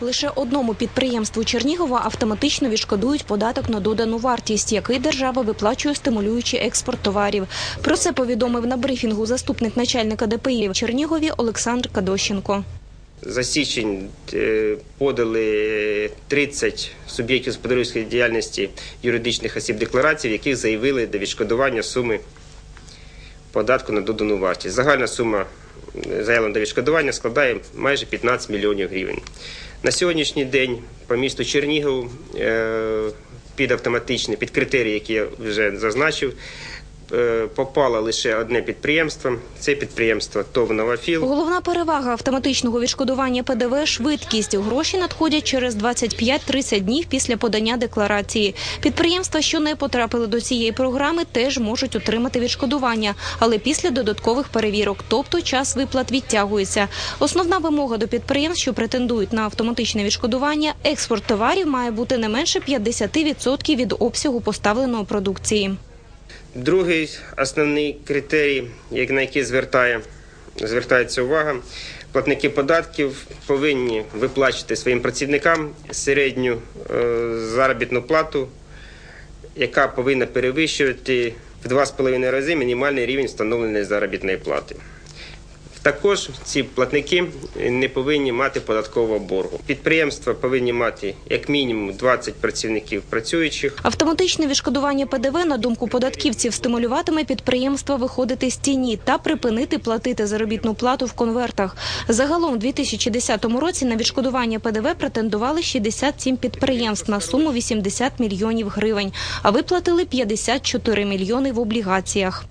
Лише одному підприємству Чернігова автоматично відшкодують податок на додану вартість, який держава виплачує, стимулюючи експорт товарів. Про це повідомив на брифінгу заступник начальника ДПІ в Чернігові Олександр Кадощенко. За січень е, подали 30 суб'єктів господарської діяльності юридичних осіб декларацій, в яких заявили до відшкодування суми податку на додану вартість. Загальна сума заявлена до відшкодування складає майже 15 мільйонів гривень. На сьогоднішній день по місту Чернігів е, під автоматичні, під критерії, які я вже зазначив, попало лише одне підприємство. Це підприємство ТОВ «Новофіл». Головна перевага автоматичного відшкодування ПДВ – швидкість. Гроші надходять через 25-30 днів після подання декларації. Підприємства, що не потрапили до цієї програми, теж можуть отримати відшкодування, але після додаткових перевірок, тобто час виплат відтягується. Основна вимога до підприємств, що претендують на автоматичне відшкодування – експорт товарів має бути не менше 50% від обсягу поставленої продукції. Другий основний критерій, на який звертає, звертається увага, платники податків повинні виплачувати своїм працівникам середню е, заробітну плату, яка повинна перевищувати в 2,5 рази мінімальний рівень встановленої заробітної плати. Також ці платники не повинні мати податкового боргу. Підприємства повинні мати як мінімум 20 працівників працюючих. Автоматичне відшкодування ПДВ, на думку податківців, стимулюватиме підприємства виходити з тіні та припинити платити заробітну плату в конвертах. Загалом у 2010 році на відшкодування ПДВ претендували 67 підприємств на суму 80 мільйонів гривень, а виплатили 54 мільйони в облігаціях.